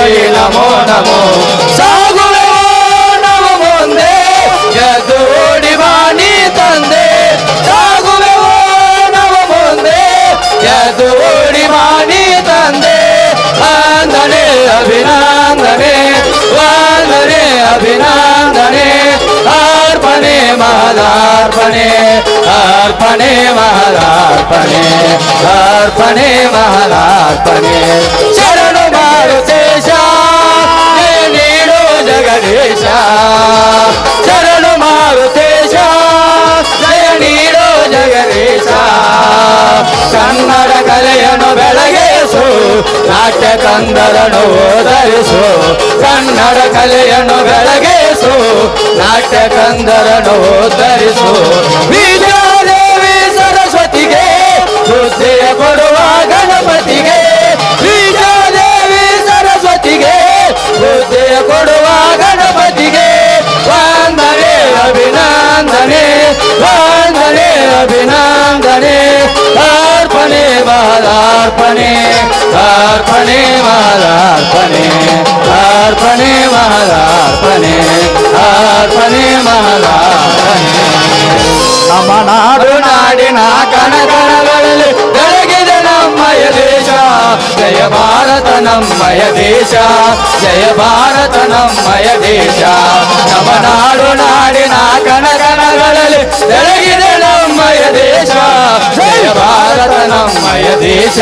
ಜಂಗಿಸಿಯಾಗಿ ನಮೋ ನಮೋ ಸಾಗುವೆವೋ ನಾವು ಮುಂದೆ ಗೆದ್ದು ಓಡಿ ಬಾಣಿ ತಂದೆ ಸಾಗುವೆವೋ ನಾವು ಮುಂದೆ ಗೆದ್ದು ಓಡಿ ಬಾಣಿ ತಂದೆ ವಂದನೆ ಅಭಿನಂದನೆ ವಂದನೆ ಅಭಿನಂದನೆ ಅರ್ಪಣೆ ಮಹದಾರ್ಪಣೆ ಅರ್ಪಣೆ ಮಹದಾರ್ಪಣೆ ಅರ್ಪಣೆ ಮಹದಾರ್ಪಣೆ ಶರಣು ಮಾರುತೇಶ. ಜಯ ನೀಡೋ ಜಗದೀಶ ಕನ್ನಡ ಕಲೆಯನ್ನು ಬೆಳಗಿಸು. ನಾಟ್ಯ ತಂದರನು ಓದರಿಸು. ಕನ್ನಡ ಕಲೆಯನ್ನು ಬೆಳಗಿಸು. ನಾಟ್ಯ ಕಂದರನು ಓದರಿಸು. ವಿದ್ಯಾದೇವಿ ಅಭಿನಂದನೆ ವಂದನೆ ಅಭಿನಂದನೆ ಅರ್ಪಣೆ ಮಹದಾರ್ಪಣೆ ಅರ್ಪಣೆ ಮಹದಾರ್ಪಣೆ ಅರ್ಪಣೆ ಮಹದಾರ್ಪಣೆ ಅರ್ಪಣೆ ಮಹದಾರ್ಪಣೆ ನಮ್ಮ ನಾಡು ನಾಡಿನ ಕಣಕಣಗಳಲ್ಲಿ ಬೆಳಗಿದೆ ನಮ್ಮಯ ದೇಶ ಜಯ ಭಾರತ ನಮ್ಮಯ ದೇಶ ಜಯ ಭಾರತ ನಮ್ಮಯ ದೇಶ ನಮ್ಮ ನಾಡು ನಾಡಿನ ಕಣಕಣಗಳಲ್ಲಿ ಬೆಳಗಿದೆ ನಮ್ಮಯ ದೇಶ. ಜಯ ಭಾರತ ನಮ್ಮಯ ದೇಶ.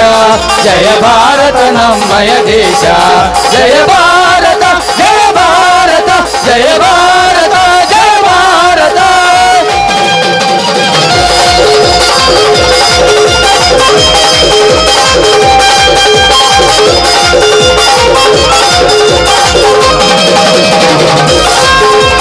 ಜಯ ಭಾರತ ನಮ್ಮಯ ದೇಶ. ಜಯ ಭಾರತ ಜಯ ಭಾರತ ಜಯ ಭಾರತ ಜಯ ಭಾರತ. ಮಹಾತ್ಮ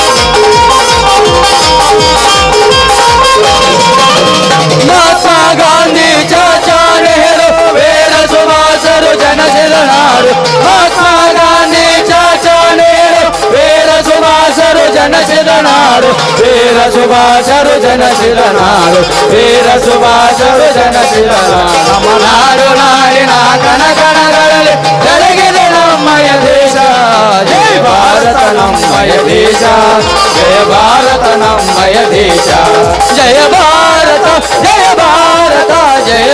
ವೀರ ಸುಭಾಷರು ಜನಶಿಲನಾಡು ವೀರ ಸುಭಾಷರು ಜನಶಿಲನಾಡು ನಮ್ಮ ನಾಡು ನಾಡಿನ ಕಣಕಣಗಳಲ್ಲಿ ಬೆಳಗಿದೆ ನಮ್ಮಯ ದೇಶ ಜಯ ಭಾರತ ನಮ್ಮಯ ದೇಶ ಜಯ ಭಾರತ ನಮ್ಮಯ ದೇಶ ಜಯ ಭಾರತ ಜಯ ಭಾರತ ಜಯ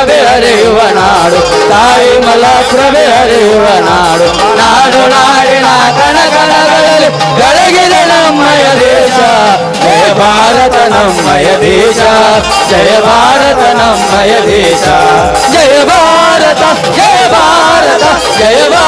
ಮಲಪ್ರಭೆ ಹರಿಯುವ ನಾಡು ತಾಯಿ ಮಲಪ್ರಭೆ ಹರಿಯುವ ನಾಡು ನಾಡು ನಾಡಿನ ಕಣಕಣಗಳಲ್ಲಿ ಬೆಳಗಿದೆ ನಮ್ಮಯ ದೇಶ ಜಯ ಭಾರತ ನಮ್ಮಯ ದೇಶ ಜಯ ಭಾರತ ನಮ್ಮಯ ದೇಶ ಜಯ ಭಾರತ ಜಯ ಭಾರತ ಜಯ ಭಾರತ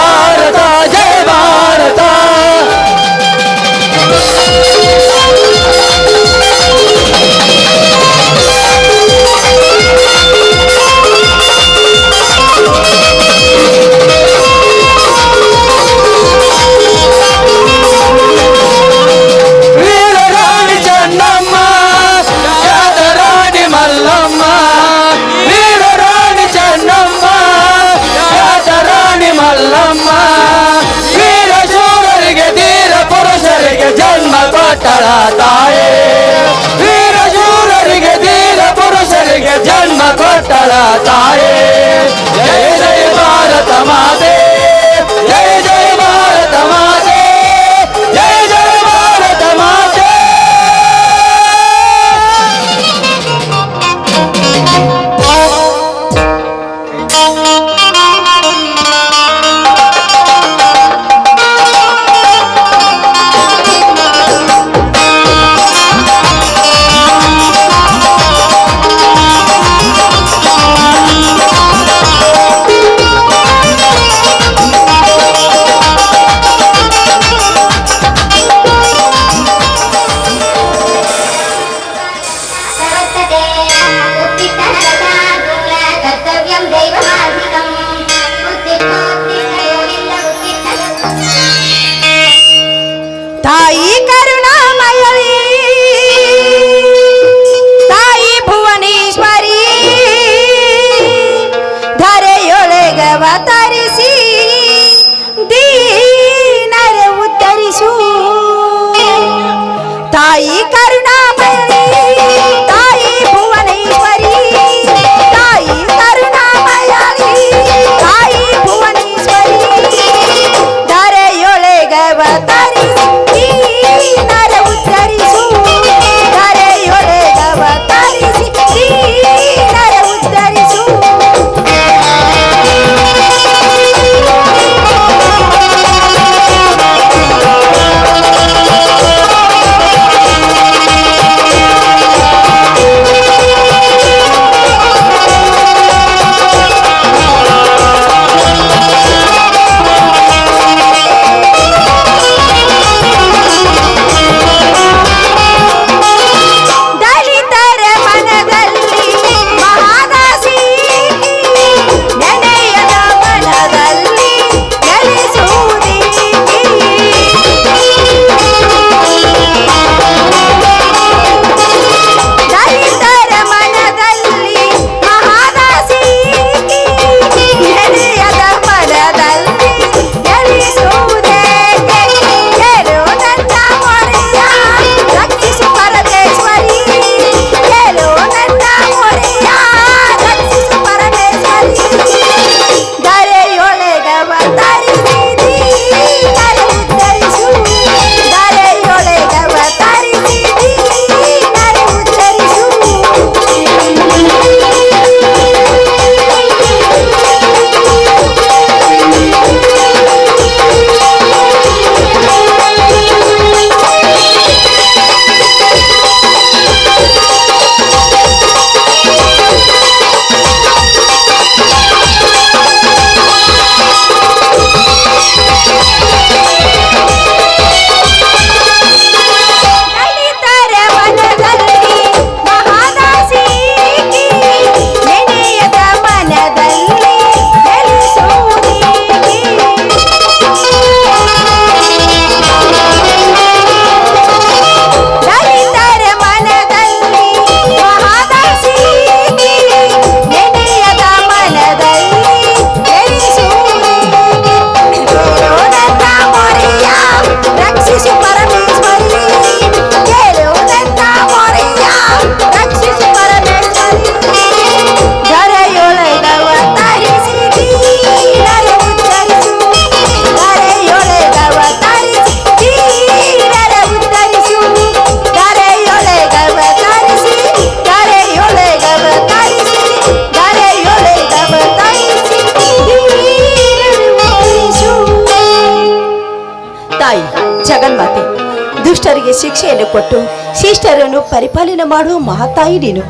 ಪರಿಪಾಲನೆ ಮಾಡುವ ಮಹಾತಾಯಿ ನೀನು.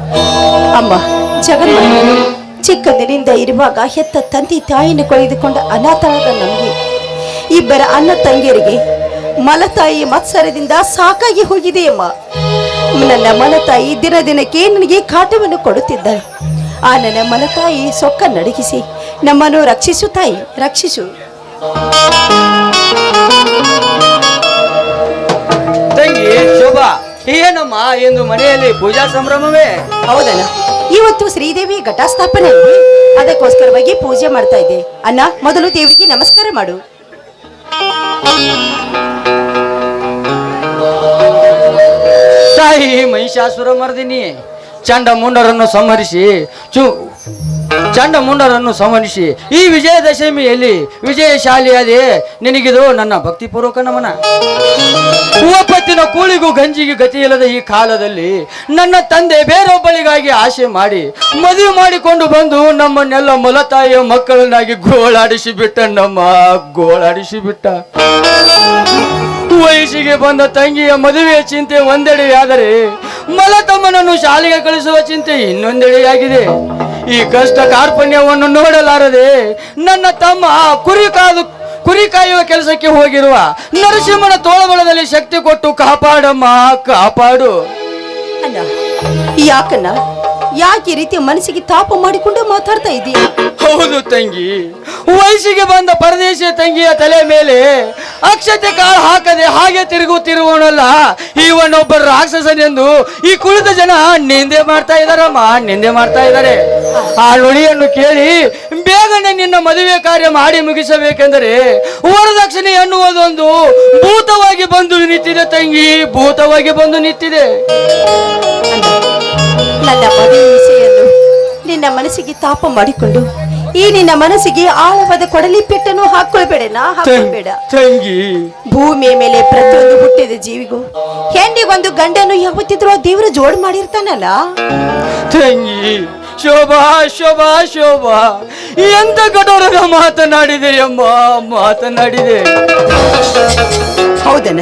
ಅಮ್ಮ, ಜಗನ್ಮಾತೆ, ಚಿಕ್ಕಂದಿನಿಂದ ಇರುವಾಗ ಹೆತ್ತ ತಂದೆ ತಾಯಿಯನ್ನು ಕಳೆದುಕೊಂಡ ಅನಾಥಳದ ನಮಗೆ ಇಬ್ಬರ ಅಣ್ಣ ತಂಗಿಯರಿಗೆ ಮಲತಾಯಿ ಮತ್ಸರದಿಂದ ಸಾಕಾಗಿ ಹೋಗಿದೆಯಮ್ಮ ನನ್ನ ಮಲತಾಯಿ ದಿನ ದಿನಕ್ಕೆ ನನಗೆ ಕಾಟವನ್ನು ಕೊಡುತ್ತಿದ್ದಾಳೆ. ಆ ನನ್ನ ಮಲತಾಯಿ ಸೊಕ್ಕ ನಡಗಿಸಿ ನಮ್ಮನ್ನು ರಕ್ಷಿಸು ತಾಯಿ, ರಕ್ಷಿಸು. ಏನಮ್ಮ ಎಂದು ಮನೆಯಲ್ಲಿ ಪೂಜಾ ಸಂಭ್ರಮವೇ? ಹೌದಣ್ಣ ಇವತ್ತು ಶ್ರೀದೇವಿ ಘಟಸ್ಥಾಪನೆ ಇದೆ ಅದಕ್ಕೋಸ್ಕರವಾಗಿ ಪೂಜೆ ಮಾಡ್ತಾ ಇದ್ದೆ ಅಣ್ಣ ಮೊದಲು ದೇವರಿಗೆ ನಮಸ್ಕಾರ ಮಾಡು. ತಾಯಿ ಮಹಿಷಾಸುರ ಮರ್ದಿನಿ ಚಂಡ ಮುಂಡರನ್ನು ಸಂಹರಿಸಿ ಚು ಚಂಡ ಮುಂಡರನ್ನು ಸಂಹರಿಸಿ ಈ ವಿಜಯದಶಮಿಯಲ್ಲಿ ವಿಜಯಶಾಲಿಯಾದೆ ನಿನಗಿದು ನನ್ನ ಭಕ್ತಿಪೂರ್ವಕ ನಮನ. ಒಪ್ಪತ್ತಿನ ಕೂಳಿಗೂ ಗಂಜಿಗೆ ಗತಿಯಿಲ್ಲದ ಈ ಕಾಲದಲ್ಲಿ ನನ್ನ ತಂದೆ ಬೇರೊಬ್ಬಳಿಗಾಗಿ ಆಸೆ ಮಾಡಿ ಮದುವೆ ಮಾಡಿಕೊಂಡು ಬಂದು ನಮ್ಮನ್ನೆಲ್ಲ ಮೊಲತಾಯಿಯ ಮಕ್ಕಳನ್ನಾಗಿ ಗೋಳಾಡಿಸಿ ಬಿಟ್ಟ ನಮ್ಮ ಗೋಳಾಡಿಸಿ ಬಿಟ್ಟ. ವಯಸ್ಸಿಗೆ ಬಂದ ತಂಗಿಯ ಮದುವೆಯ ಚಿಂತೆ ಒಂದೆಡೆಯಾದರೆ ಮಲತಮ್ಮನನ್ನು ಶಾಲೆಗೆ ಕಳಿಸುವ ಚಿಂತೆ ಇನ್ನೊಂದೆಡೆಯಾಗಿದೆ. ಈ ಕಷ್ಟ ಕಾರ್ಪಣ್ಯವನ್ನು ನೋಡಲಾರದೆ ನನ್ನ ತಮ್ಮ ಕುರಿ ಕಾದು ಕುರಿ ಕಾಯುವ ಕೆಲಸಕ್ಕೆ ಹೋಗಿರುವ ನರಸಿಂಹನ ತೋಳಬಳದಲ್ಲಿ ಶಕ್ತಿ ಕೊಟ್ಟು ಕಾಪಾಡಮ್ಮ, ಕಾಪಾಡು. ಯಾಕಣ್ಣ ಯಾಕೆ ಈ ರೀತಿ ಮನಸ್ಸಿಗೆ ತಾಪ ಮಾಡಿಕೊಂಡು ಮಾತಾಡ್ತಾ ಇದ್ದೀಯ ಹೌದು ತಂಗಿ. ವಯಸ್ಸಿಗೆ ಬಂದ ಪರದೇಶ ತಂಗಿಯ ತಲೆ ಮೇಲೆ ಅಕ್ಷತೆ ಕಾಳು ಹಾಕದೆ ಹಾಗೆ ತಿರುಗುತ್ತಿರುವವನಲ್ಲ ಇವನೊಬ್ಬ ರಾಕ್ಷಸನೆಂದು ಈ ಕುಳಿತ ಜನ ನಿಂದೆ ಮಾಡ್ತಾ ಇದಾರಮ್ಮ ನಿಂದೆ ಮಾಡ್ತಾ ಇದ್ದಾರೆ. ಆ ನುಡಿಯನ್ನು ಕೇಳಿ ಬೇಗನೆ ನಿನ್ನ ಮದುವೆ ಕಾರ್ಯ ಮಾಡಿ ಮುಗಿಸಬೇಕೆಂದರೆ ವರದಕ್ಷಿಣೆ ಎನ್ನುವುದೊಂದು ಭೂತವಾಗಿ ಬಂದು ನಿಂತಿದೆ ತಂಗಿ ಭೂತವಾಗಿ ಬಂದು ನಿಂತಿದೆ. ನನ್ನ ಮದುವೆ ವಿಷಯನ್ನು ನಿನ್ನ ಮನಸ್ಸಿಗೆ ತಾಪ ಮಾಡಿಕೊಂಡು ಈ ನಿನ್ನ ಮನಸ್ಸಿಗೆ ಆಳವಾದ ಕೊಡಲಿ ಪೆಟ್ಟನ್ನು ನಾ ಹಾಕೊಳ್ಬೇಡ. ತಂಗಿ ಭೂಮಿಯ ಮೇಲೆ ಪ್ರತಿಯೊಂದು ಹುಟ್ಟಿದ ಜೀವಿಗೂ ಹೆಂಡಿಗೊಂದು ಗಂಡನ್ನು ಯಾವತ್ತಿದ್ರೂ ಆ ದೇವರು ಜೋಡ್ ಮಾಡಿರ್ತಾನಲ್ಲ? ತಂಗಿ ಶೋಭಾ ಶೋಭಾ ಶೋಭಾ. ಎಂತ ಕಠೋರದ ಮಾತನಾಡಿದೆ ಅಮ್ಮ ಮಾತನಾಡಿದೆ. ಹೌದಣ್ಣ.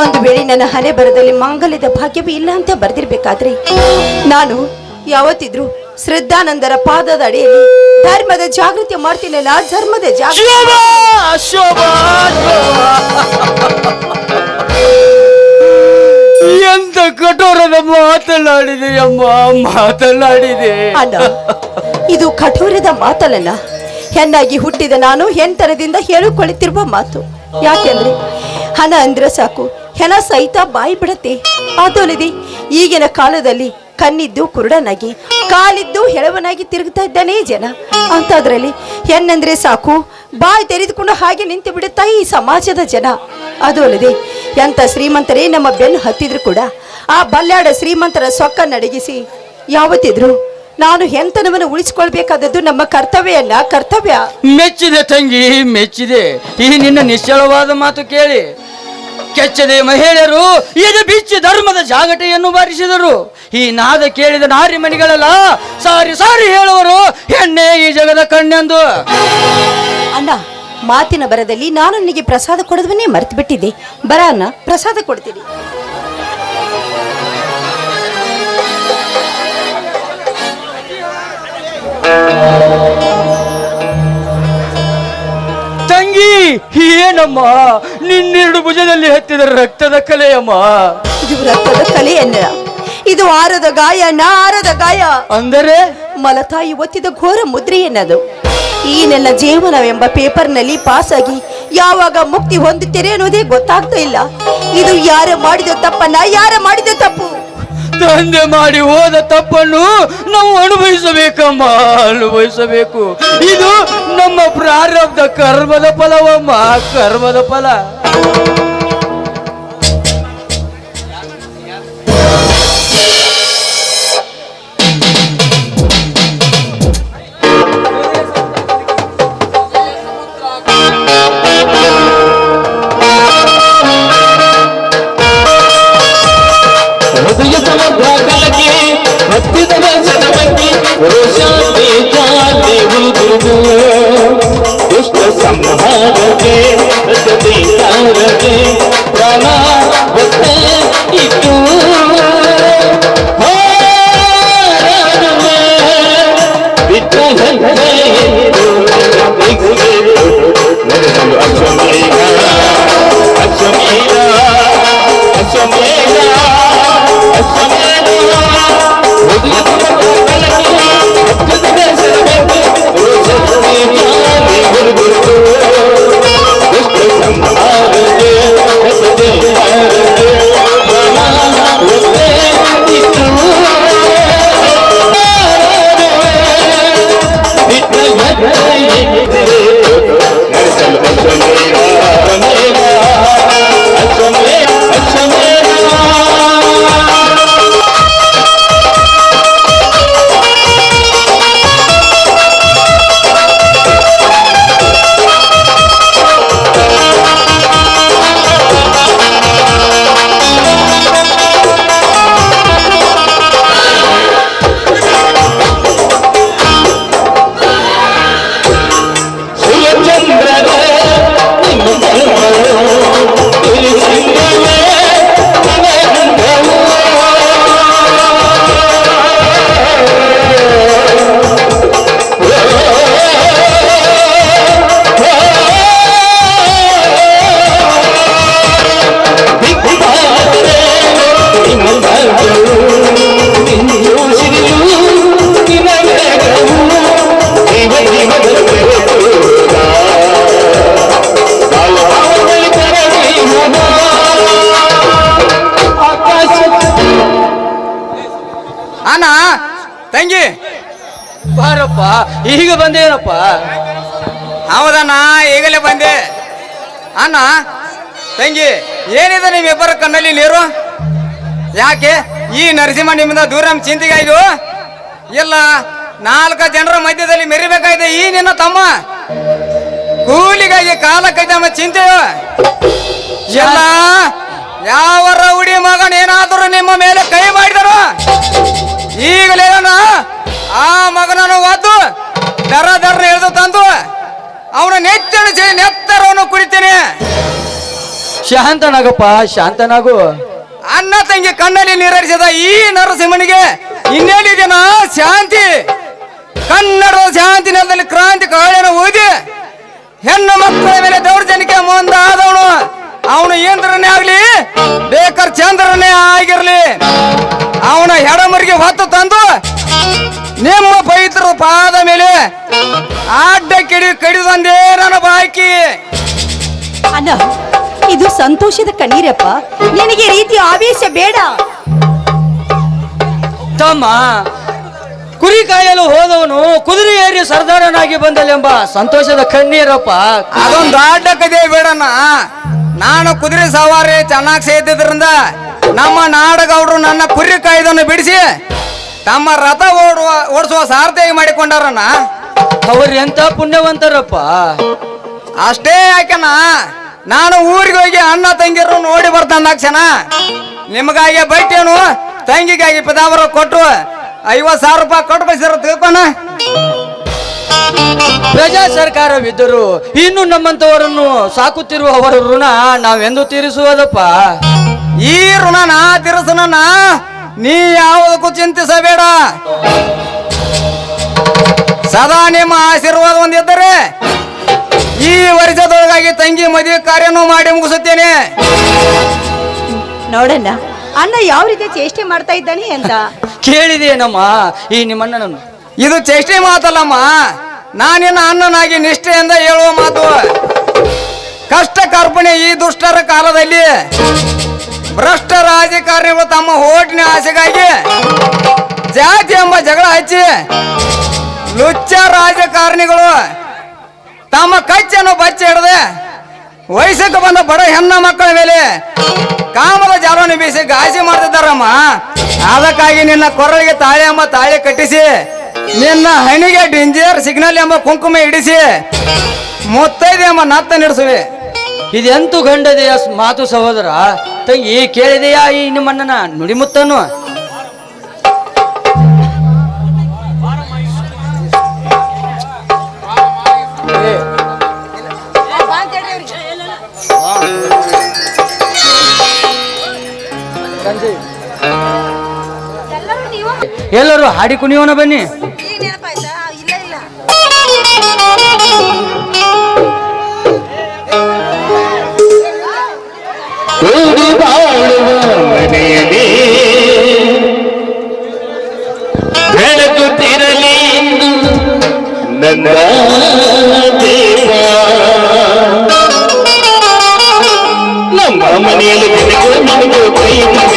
ಒಂದು ವೇಳೆ ನನ್ನ ಹಣೆ ಬರದಲ್ಲಿ ಮಾಂಗಲ್ಯದ ಭಾಗ್ಯವೂ ಇಲ್ಲ ಅಂತ ಬರೆದಿರ್ಬೇಕಾದ್ರೆ ನಾನು ಯಾವತ್ತಿದ್ರು ಶ್ರದ್ಧಾನಂದರ ಪಾದದ ಅಡಿಯಲ್ಲಿ ಧರ್ಮದ ಜಾಗೃತಿ ಮಾಡ್ತೀನಲ್ಲ ಧರ್ಮದ ಜಾಗೃತಿ ಎಂತ ಕಠೋರದ ಮಾತನಾಡಿದೆ ಅಮ್ಮ ಮಾತನಾಡಿದೆ ಅಲ್ಲ ಇದು ಕಠೋರದ ಮಾತಲ್ಲ ಹೆಣ್ಣಾಗಿ ಹುಟ್ಟಿದ ನಾನು ಹೆಣ್ತನದಿಂದ ಹೇಳಿಕೊಳ್ಳುತ್ತಿರುವ ಮಾತು. ಯಾಕೆಂದ್ರೆ ಹಣ ಅಂದ್ರೆ ಸಾಕು ಹೆಣ ಸಹಿತ ಬಾಯಿ ಬಿಡತ್ತೆ. ಅದಲ್ಲದೆ ಈಗಿನ ಕಾಲದಲ್ಲಿ ಕಣ್ಣಿದ್ದು ಕುರುಡನಾಗಿ, ಕಾಲಿದ್ದು ಹೆಳವನಾಗಿ ತಿರುಗ್ತಾ ಇದ್ದಾನೆ ಜನ. ಅಂಥದ್ರಲ್ಲಿ ಹೆಣ್ಣಂದ್ರೆ ಸಾಕು, ಬಾಯಿ ತೆರೆದುಕೊಂಡು ಹಾಗೆ ನಿಂತು ಬಿಡುತ್ತಾ ಈ ಸಮಾಜದ ಜನ. ಅದು ಅಲ್ಲದೆ ಎಂತ ಶ್ರೀಮಂತರೇ ನಮ್ಮ ಬೆನ್ನು ಹತ್ತಿದ್ರು ಕೂಡ ಆ ಬಲ್ಯಾಡ ಶ್ರೀಮಂತರ ಸೊಕ್ಕ ನಡಗಿಸಿ ಯಾವತ್ತಿದ್ರು ನಾನು ಹೆಂತನವನ್ನು ಉಳಿಸಿಕೊಳ್ಬೇಕಾದದ್ದು ನಮ್ಮ ಕರ್ತವ್ಯ ಅಲ್ಲ, ಕರ್ತವ್ಯ. ಮೆಚ್ಚಿದೆ ತಂಗಿ, ಮೆಚ್ಚಿದೆ. ಈ ನಿನ್ನ ನಿಶ್ಚಳವಾದ ಮಾತು ಕೇಳಿ. ಕೆಚ್ಚದೆ ಮಹಿಳೆಯರು ಇದು ಬಿಚ್ಚಿ ಧರ್ಮದ ಜಾಗಟೆಯನ್ನು ಬಾರಿಸಿದರು. ಈ ನಾದ ಕೇಳಿದ ನಾರಿ ಮಣಿಗಳೆಲ್ಲ, ಸಾರಿ ಸಾರಿ ಹೇಳುವರು, ಹೆಣ್ಣೆ ಈ ಜಗದ ಕಣ್ಣೆಂದು. ಅಣ್ಣ, ಮಾತಿನ ಬರದಲ್ಲಿ ನಾನು ನಿನಗೆ ಪ್ರಸಾದ ಕೊಡೋದನ್ನೇ ಮರೆತು ಬಿಟ್ಟಿದ್ದೆ ಬರ ಅಣ್ಣ, ಪ್ರಸಾದ ಕೊಡ್ತೀನಿ. ತಂಗಿ ಏನಮ್ಮ ನಿನ್ನೆರಡು ಭುಜದಲ್ಲಿ ಹತ್ತಿದ ರಕ್ತದ ಕಲೆಯಮ್ಮ. ಇದು ರಕ್ತದ ಕಲೆಯನ್ನ ಇದು ಆರದ ಗಾಯ ನಾರದ ಗಾಯ. ಅಂದರೆ? ಮಲತಾಯಿ ಒತ್ತಿದ ಘೋರ ಮುದ್ರೆ ಎನ್ನದು. ಈ ನನ್ನ ಜೀವನವೆಂಬ ಪೇಪರ್ನಲ್ಲಿ ಪಾಸಾಗಿ ಯಾವಾಗ ಮುಕ್ತಿ ಹೊಂದುತ್ತೇನೆ ಅನ್ನೋದೇ ಗೊತ್ತಾಗ್ತಾ ಇಲ್ಲ. ಇದು ಯಾರ ಮಾಡಿದ ತಪ್ಪನ್ನ ಯಾರ ಮಾಡಿದ ತಪ್ಪು? ತಂದೆ ಮಾಡಿ ಹೋದ ತಪ್ಪನ್ನು ನಾವು ಅನುಭವಿಸಬೇಕಮ್ಮ ಅನುಭವಿಸಬೇಕು. ಇದು ನಮ್ಮ ಪ್ರಾರಬ್ಧ ಕರ್ಮದ ಫಲವಮ್ಮ ಕರ್ಮದ ಫಲ. ಅಣ್ಣ ತಂಗಿ. ಬಾರಪ್ಪ ಈಗ ಬಂದೇನಪ್ಪ ಹೌದಣ್ಣ ಈಗಲೇ ಬಂದೆ. ಅಣ್ಣ ತಂಗಿ ಏನಿದೆ ನಿಮ್ಮಿಬ್ಬರ ಕಣ್ಣಲ್ಲಿ ನೀರು? ಯಾಕೆ ಈ ನರಸಿಂಹ ನಿಮ್ಮಿಂದ ದೂರ ನಮ್ಮ ಚಿಂತೆಗಾಯ್ದು? ಇಲ್ಲ ನಾಲ್ಕು ಜನರ ಮಧ್ಯದಲ್ಲಿ ಮೆರಿಬೇಕಾಯ್ತು ಈ ನಿನ್ನ ತಮ್ಮ. ಕೂಲಿಗಾಗಿ ಕಾಲ ಕೈದ ಚಿಂತೆ ಎಲ್ಲ ಯಾವ ರೌಡಿ ಮಗನೇನಾದರೂ ನಿಮ್ಮ ಮೇಲೆ ಕೈ ಮಾಡಿದರು ಈಗಲೇ ಆ ಮಗನನ್ನು ಒದ್ದು ದರ ದರ ಎಳೆದು ತಂದು ಅವನ ನೆಚ್ಚಿನ ನೆತ್ತರವನ್ನು ಕುಡಿತೀನಿ. ಶಾಂತನಾಗಪ್ಪ ಶಾಂತನಾಗು. ಅಣ್ಣ ತಂಗಿ ಕಣ್ಣಲ್ಲಿ ನೀರರಿಸಿದ ಈ ನರಸಿಂಹನಿಗೆ ಇನ್ನೇನಿದೆನಾ ಶಾಂತಿ? ಕನ್ನಡದ ಶಾಂತಿ ನೆಲದಲ್ಲಿ ಕ್ರಾಂತಿ ಕಾಳಿನ ಊದಿ ಹೆಣ್ಣು ಮಕ್ಕಳ ಮೇಲೆ ಬೇಕರ್ ಚಂದ್ರನೇ ಆಗಿರ್ಲಿ. ಅವನ ಹೆಡಮರಿಗೆ ಹೊತ್ತು ತಂದು ನಿಮ್ಮ ಪವಿತ್ರ ಪಾದ ಮೇಲೆ ಅಡ್ಡ ಕಿಡಿ ಕಡಿದೊಂದೇ ನನ್ನ ಬಾಕಿ. ಅಣ್ಣ ಇದು ಸಂತೋಷದ ಕಣ್ಣೀರಪ್ಪ. ನಿನಗೆ ಈ ರೀತಿ ಆವೇಶ ಬೇಡ. ತಮ್ಮ ಕುರಿ ಕಾಯಲು ಹೋದವನು ಕುದುರೆ ಏರಿ ಸರ್ದಾರನಾಗಿ ಬಂದಲೆಂಬ ಸಂತೋಷದ ಕಣ್ಣೀರಪ್ಪ. ಅದೊಂದು ಆಡ್ಡ ಕದೇ ಬೇಡಣ್ಣ. ನಾನು ಕುದುರೆ ಸವಾರಿ ಚೆನ್ನಾಗಿ ಸೇದಿದ್ರಿಂದ ನಮ್ಮ ನಾಡಗೌಡರು ನನ್ನ ಕುರಿ ಕಾಯ್ದನ್ನು ಬಿಡಿಸಿ ತಮ್ಮ ರಥ ಓಡುವ ಓಡಿಸುವ ಸಾರ್ಥಿ ಮಾಡಿಕೊಂಡಾರಣ್ಣ ಅವ್ರು ಎಂತ ಪುಣ್ಯವಂತರಪ್ಪ? ಅಷ್ಟೇ ಯಾಕೆನ ನಾನು ಊರಿಗೆ ಹೋಗಿ ಅಣ್ಣ ತಂಗಿರು ನೋಡಿ ಬರ್ತಾನ ಕ್ಷಣ ನಿಮಗಾಗಿ ಬೈಟೇನು ತಂಗಿಗಾಗಿ ಪದಾವರ ಕೊಟ್ಟು ಐವತ್ತು ಸಾವಿರ ರೂಪಾಯಿ ಕೊಟ್ಟು ಬಯಸಿರೋ ತಿಳ್ಕೊಣ ಪ್ರಜಾ ಸರ್ಕಾರವಿದ್ದರು ಇನ್ನು ನಮ್ಮಂತವರನ್ನು ಸಾಕುತ್ತಿರುವ ಅವರ ಋಣ ನಾವೆಂದು ತೀರಿಸುವುದಪ್ಪ? ಈ ಋಣ ನಾ ತೀರಿಸನ ನೀ ಯಾವುದಕ್ಕೂ ಚಿಂತಿಸಬೇಡ. ಸದಾ ನಿಮ್ಮ ಆಶೀರ್ವಾದ ಒಂದಿದ್ದರೆ ಈ ವರ್ಷದೊಳಗಾಗಿ ತಂಗಿ ಮದುವೆ ಕಾರ್ಯನೂ ಮಾಡಿ ಮುಗಿಸುತ್ತೇನೆ. ನೋಡಣ್ಣ ಅಣ್ಣ ಯಾವ ರೀತಿ ಚೇಷ್ಟೆ ಮಾಡ್ತಾ ಇದ್ದಾನೆ ಅಂತ? ಕೇಳಿದೇನಮ್ಮ ಈ ನಿಮ್ಮಣ್ಣನನ್ನು? ಇದು ಚೇಷ್ಟೆ ಮಾತಲ್ಲಮ್ಮ. ನಾನಿನ್ನ ಅಣ್ಣನಾಗಿ ನಿಷ್ಠೆಯಿಂದ ಹೇಳುವ ಮಾತು. ಕಷ್ಟ ಕರ್ಪಣೆ ಈ ದುಷ್ಟರ ಕಾಲದಲ್ಲಿ ಭ್ರಷ್ಟ ರಾಜಕಾರಣಿಗಳು ತಮ್ಮ ಹೋಟಿನ ಆಸೆಗಾಗಿ ಜಾತಿ ಎಂಬ ಜಗಳ ಹಚ್ಚಿ ಲುಚ್ಚ ರಾಜಕಾರಣಿಗಳು ತಮ್ಮ ಕಚ್ಚನ್ನು ಬಚ್ಚಿ ಹಿಡದೆ ವಯಸ್ಸಕ್ಕೆ ಬಂದ ಬಡ ಹೆಣ್ಣ ಮಕ್ಕಳ ಮೇಲೆ ಕಾಮದ ಜಾಲವನ್ನು ಬೀಸಿ ಗಾಸಿ ಮಾಡ್ತಿದ್ದಾರಮ್ಮ. ಅದಕ್ಕಾಗಿ ನಿನ್ನ ಕೊರಳಿಗೆ ತಾಳೆ ಅಮ್ಮ ತಾಳೆ ಕಟ್ಟಿಸಿ ನಿನ್ನ ಹಣಿಗೆ ಡೇಂಜರ್ ಸಿಗ್ನಲ್ ಎಂಬ ಕುಂಕುಮ ಇಡಿಸಿ, ಮುತ್ತೈದೆ ಎಂಬ ನತ್ತ ನಡೆಸುವೆ ಇದೆಂತು ಗಂಡದೆಯ ಮಾತು ಸಹೋದರ? ತಂಗಿ, ಕೇಳಿದೆಯಾ ಈ ನಿಮ್ಮನ್ನ ನುಡಿಮುತ್ತನ್ನು? ಎಲ್ಲರೂ ಹಾಡಿ ಕುಣಿಯೋಣ ಬನ್ನಿ. ಬೆಳಗುತ್ತಿರಲಿ ನನ್ನ ದೇವ. ನಮ್ಮ ಮನೆಯಲ್ಲಿ ಬೆಳಗು ನನಗೂ ಕೈತವೆ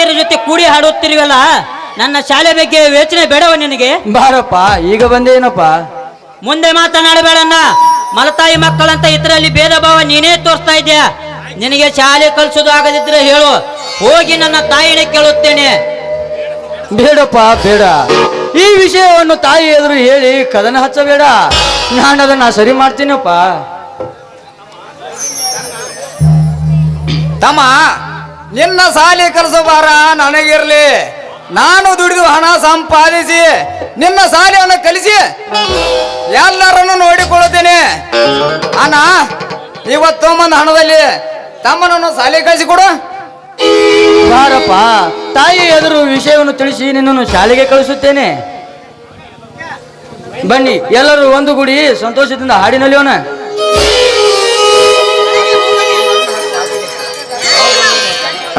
ತಂಗಿಯರ ಜೊತೆ ಕೂಡಿ ಹಾಡುತ್ತಿರುವಲ್ಲ ನನ್ನ ಶಾಲೆ ಬಗ್ಗೆ ಯೋಚನೆ ಬೇಡವ ನಿನಗೆ? ಬಾರಪ್ಪ ಈಗ ಬಂದೇನಪ್ಪ? ಮುಂದೆ ಮಾತನಾಡಬೇಡಣ್ಣ. ಮಲತಾಯಿ ಮಕ್ಕಳಂತ ಇದರಲ್ಲಿ ಭೇದ ಭಾವ ನೀನೇ ತೋರಿಸ್ತಾ ಇದೆಯಾ? ನಿನಗೆ ಶಾಲೆ ಕಲಿಸೋದು ಆಗದಿದ್ರೆ ಹೇಳು. ಹೋಗಿ ನನ್ನ ತಾಯಿನ ಕೇಳುತ್ತೇನೆ. ಬೇಡಪ್ಪ ಬೇಡ. ಈ ವಿಷಯವನ್ನು ತಾಯಿ ಎದುರು ಹೇಳಿ ಕದನ ಹಚ್ಚಬೇಡ. ನಾನು ಅದನ್ನ ಸರಿ ಮಾಡ್ತೀನಪ್ಪ. ತಮ್ಮ ನಿನ್ನ ಸಾಲಿ ಕಲಿಸೋ ಭಾರ ನನಗಿರ್ಲಿ. ನಾನು ದುಡಿದು ಹಣ ಸಂಪಾದಿಸಿ, ನಿನ್ನ ಸಾಲಿಯನ್ನು ಕಲಿಸಿ ಎಲ್ಲರನ್ನು ನೋಡಿಕೊಳ್ಳುತ್ತೇನೆ. ಅಣ್ಣ, ಇವತ್ತು ಮಂದ ಹಣದಲ್ಲಿ ತಮ್ಮನನ್ನು ಸಾಲಿ ಕಳಿಸಿಕೊಡು. ಬಾರಪ್ಪ ತಾಯಿ ಎದುರು ವಿಷಯವನ್ನು ತಿಳಿಸಿ ನಿನ್ನನ್ನು ಶಾಲೆಗೆ ಕಳಿಸುತ್ತೇನೆ. ಬನ್ನಿ, ಎಲ್ಲರೂ ಒಂದು ಗುಡಿ ಸಂತೋಷದಿಂದ ಹಾಡಿನಲ್ಲಿಯೋಣ